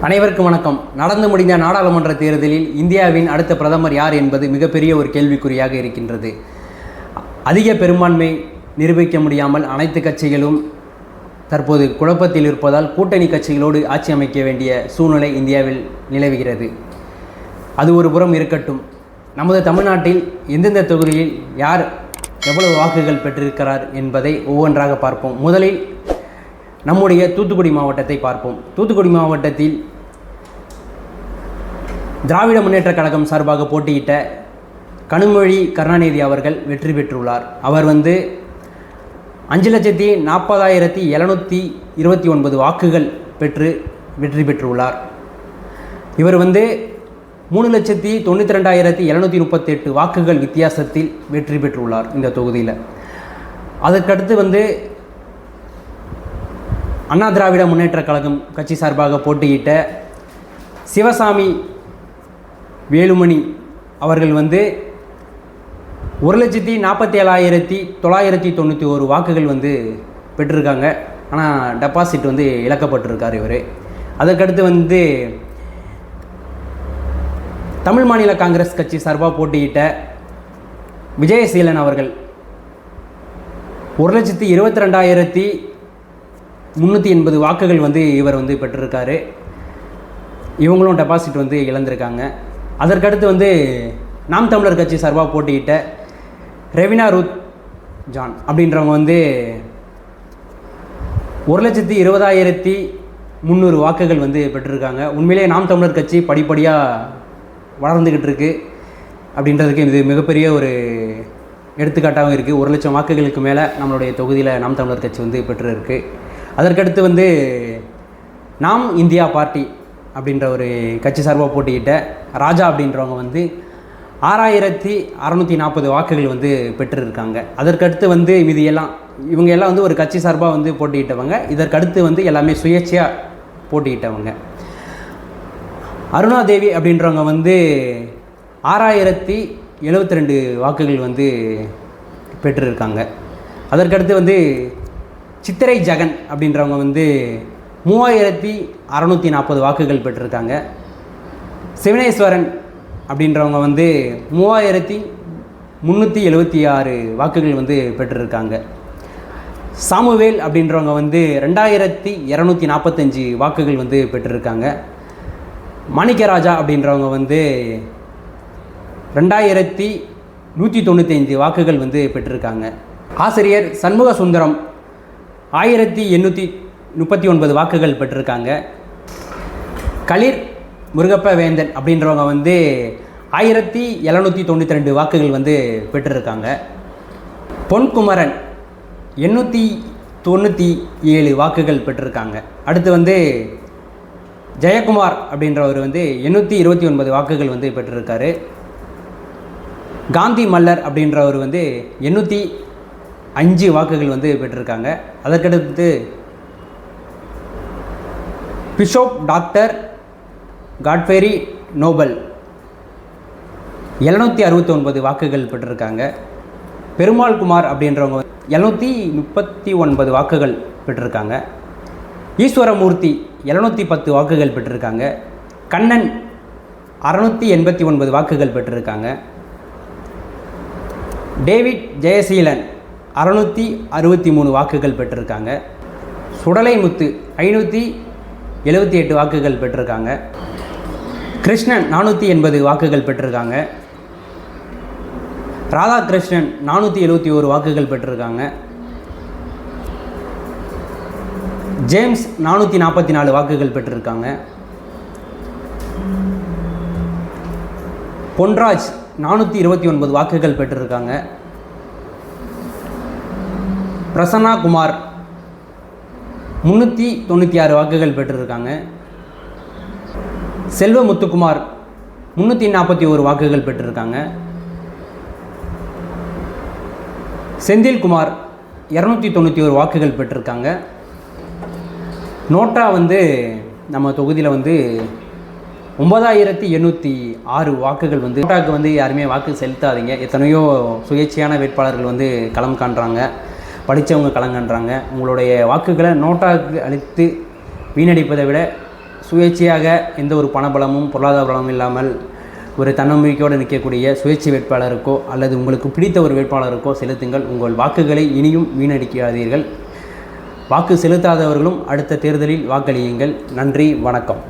அனைவருக்கும் வணக்கம். நடந்து முடிந்த நாடாளுமன்ற தேர்தலில் இந்தியாவின் அடுத்த பிரதமர் யார் என்பது மிகப்பெரிய ஒரு கேள்விக்குறியாக இருக்கின்றது. அதிக பெரும்பான்மை நிரூபிக்க முடியாமல் அனைத்து கட்சிகளும் தற்போது குழப்பத்தில் இருப்பதால் கூட்டணி கட்சிகளோடு ஆட்சி அமைக்க வேண்டிய சூழ்நிலை இந்தியாவில் நிலவுகிறது. அது ஒரு புறம் இருக்கட்டும். நமது தமிழ்நாட்டில் எந்தெந்த தொகுதியில் யார் எவ்வளவு வாக்குகள் பெற்றிருக்கிறார் என்பதை ஒவ்வொன்றாக பார்ப்போம். முதலில் நம்முடைய தூத்துக்குடி மாவட்டத்தை பார்ப்போம். தூத்துக்குடி மாவட்டத்தில் திராவிட முன்னேற்றக் கழகம் சார்பாக போட்டியிட்ட கனிமொழி கருணாநிதி அவர்கள் வெற்றி பெற்றுள்ளார். அவர் வந்து அஞ்சு லட்சத்தி நாற்பதாயிரத்தி எழுநூற்றி இருபத்தி ஒன்பது வாக்குகள் பெற்று வெற்றி பெற்றுள்ளார். இவர் வந்து மூணு லட்சத்தி தொண்ணூற்றி ரெண்டாயிரத்தி எழுநூற்றி முப்பத்தெட்டு வாக்குகள் வித்தியாசத்தில் வெற்றி பெற்றுள்ளார் இந்த தொகுதியில். அதற்கடுத்து வந்து அண்ணா திராவிட முன்னேற்றக் கழகம் கட்சி சார்பாக போட்டியிட்ட சிவசாமி வேலுமணி அவர்கள் வந்து ஒரு லட்சத்தி நாற்பத்தி ஏழாயிரத்தி தொள்ளாயிரத்தி தொண்ணூற்றி ஒரு வாக்குகள் வந்து பெற்றிருக்காங்க. ஆனால் டெபாசிட் வந்து இழக்கப்பட்டிருக்கார் இவர். அதற்கடுத்து வந்து தமிழ் மாநில காங்கிரஸ் கட்சி சார்பாக போட்டியிட்ட விஜயசீலன் அவர்கள் ஒரு லட்சத்தி இருபத்தி ரெண்டாயிரத்தி முந்நூற்றி எண்பது வாக்குகள் வந்து இவர் வந்து பெற்றிருக்காரு. இவங்களும் டெபாசிட் வந்து இழந்திருக்காங்க. அதற்கடுத்து வந்து நாம் தமிழர் கட்சி சார்பாக போட்டியிட்ட ரெவினா ரூத் ஜான் அப்படின்றவங்க வந்து ஒரு லட்சத்தி இருபதாயிரத்தி முந்நூறு வாக்குகள் வந்து பெற்றிருக்காங்க. உண்மையிலேயே நாம் தமிழர் கட்சி படிப்படியாக வளர்ந்துக்கிட்டு இருக்கு. அப்படின்றதுக்கு இது மிகப்பெரிய ஒரு எடுத்துக்காட்டாகவும் இருக்குது ஒரு லட்சம் வாக்குகளுக்கு மேலே நம்மளுடைய தொகுதியில் நாம் தமிழர் கட்சி வந்து பெற்று இருக்குது அதற்கடுத்து வந்து நாம் இந்தியா பார்ட்டி அப்படின்ற ஒரு கட்சி சார்பாக போட்டியிட்ட ராஜா அப்படின்றவங்க வந்து ஆறாயிரத்தி அறநூற்றி நாற்பது வாக்குகள் வந்து பெற்றிருக்காங்க. அதற்கடுத்து வந்து இது எல்லாம் இவங்க எல்லாம் வந்து ஒரு கட்சி சார்பாக வந்து போட்டியிட்டவங்க. இதற்கடுத்து வந்து எல்லாமே சுயேட்சையாக போட்டியிட்டவங்க. அருணாதேவி அப்படின்றவங்க வந்து ஆறாயிரத்தி எழுபத்தி ரெண்டு வாக்குகள் வந்து பெற்றிருக்காங்க. அதற்கடுத்து வந்து சித்திரை ஜெகன் அப்படின்றவங்க வந்து மூவாயிரத்தி அறநூற்றி நாற்பது வாக்குகள் பெற்றிருக்காங்க. சிவனேஸ்வரன் அப்படின்றவங்க வந்து மூவாயிரத்தி முந்நூற்றி எழுபத்தி ஆறு வாக்குகள் வந்து பெற்றிருக்காங்க. சாமுவேல் அப்படின்றவங்க வந்து ரெண்டாயிரத்தி இரநூத்தி நாற்பத்தஞ்சு வாக்குகள் வந்து பெற்றிருக்காங்க. மாணிக்கராஜா அப்படின்றவங்க வந்து ரெண்டாயிரத்தி நூற்றி தொண்ணூத்தைந்து வாக்குகள் வந்து பெற்றிருக்காங்க. ஆசிரியர் சண்முக சுந்தரம் ஆயிரத்தி எண்ணூற்றி முப்பத்தி ஒன்பது வாக்குகள் பெற்றிருக்காங்க. களிர் முருகப்ப வேந்தன் அப்படின்றவங்க வந்து ஆயிரத்தி எழுநூற்றி தொண்ணூற்றி ரெண்டு வாக்குகள் வந்து பெற்றிருக்காங்க. பொன்குமரன் எண்ணூற்றி தொண்ணூற்றி ஏழு வாக்குகள் பெற்றிருக்காங்க. அடுத்து வந்து ஜெயக்குமார் அப்படின்றவர் வந்து எண்ணூற்றி இருபத்தி ஒன்பது வாக்குகள் வந்து பெற்றிருக்காரு. காந்தி மல்லர் அப்படின்றவர் வந்து எண்ணூற்றி அஞ்சு வாக்குகள் வந்து பெற்றிருக்காங்க. அதற்கடுத்து பிஷோப் டாக்டர் காட்ஃபெரி நோபல் எழுநூற்றி அறுபத்தி ஒன்பது வாக்குகள் பெற்றிருக்காங்க. பெருமாள் குமார் அப்படின்றவங்க எழுநூற்றி முப்பத்தி ஒன்பது வாக்குகள் பெற்றிருக்காங்க. ஈஸ்வரமூர்த்தி எழுநூற்றி பத்து வாக்குகள் பெற்றிருக்காங்க. கண்ணன் அறநூற்றி எண்பத்தி ஒன்பது வாக்குகள் பெற்றிருக்காங்க. டேவிட் ஜெயசீலன் அறநூற்றி அறுபத்தி மூணு வாக்குகள் பெற்றிருக்காங்க. சுடலைமுத்து ஐநூற்றி எழுபத்தி எட்டு வாக்குகள் பெற்றிருக்காங்க. கிருஷ்ணன் நானூற்றி எண்பது வாக்குகள் பெற்றிருக்காங்க. ராதாகிருஷ்ணன் நானூற்றி எழுபத்தி ஒரு வாக்குகள் பெற்றிருக்காங்க. ஜேம்ஸ் நானூற்றி நாற்பத்தி நாலு வாக்குகள் பெற்றிருக்காங்க. பொன்ராஜ் நானூற்றி இருபத்தி ஒன்பது வாக்குகள் பெற்றிருக்காங்க. பிரசன்னா குமார். முந்நூற்றி தொண்ணூற்றி ஆறு வாக்குகள் பெற்றிருக்காங்க. செல்வ முத்துக்குமார் முந்நூற்றி நாற்பத்தி ஒரு வாக்குகள் பெற்றிருக்காங்க. செந்தில்குமார் இரநூத்தி தொண்ணூற்றி ஒரு வாக்குகள் பெற்றிருக்காங்க. நோட்டா வந்து நம்ம தொகுதியில் வந்து ஒன்பதாயிரத்தி எண்ணூற்றி ஆறு வாக்குகள் வந்து நோட்டாவுக்கு வந்து யாருமே வாக்கு செலுத்தாதீங்க. எத்தனையோ சுயேட்சையான வேட்பாளர்கள் வந்து களம் காண்றாங்க. படித்தவங்க கலங்கன்றாங்க. உங்களுடைய வாக்குகளை நோட்டாக்கு அளித்து வீணடிப்பதை விட சுயேட்சையாக எந்த ஒரு பணபலமும் பொருளாதார பலமும் இல்லாமல் ஒரு தன்னம்பிக்கையோடு நிற்கக்கூடிய சுயேட்சை வேட்பாளருக்கோ அல்லது உங்களுக்கு பிடித்த ஒரு வேட்பாளருக்கோ செலுத்துங்கள். உங்கள் வாக்குகளை இனியும் வீணடிக்காதீர்கள். வாக்கு செலுத்தாதவர்களும் அடுத்த தேர்தலில் வாக்களியுங்கள். நன்றி வணக்கம்.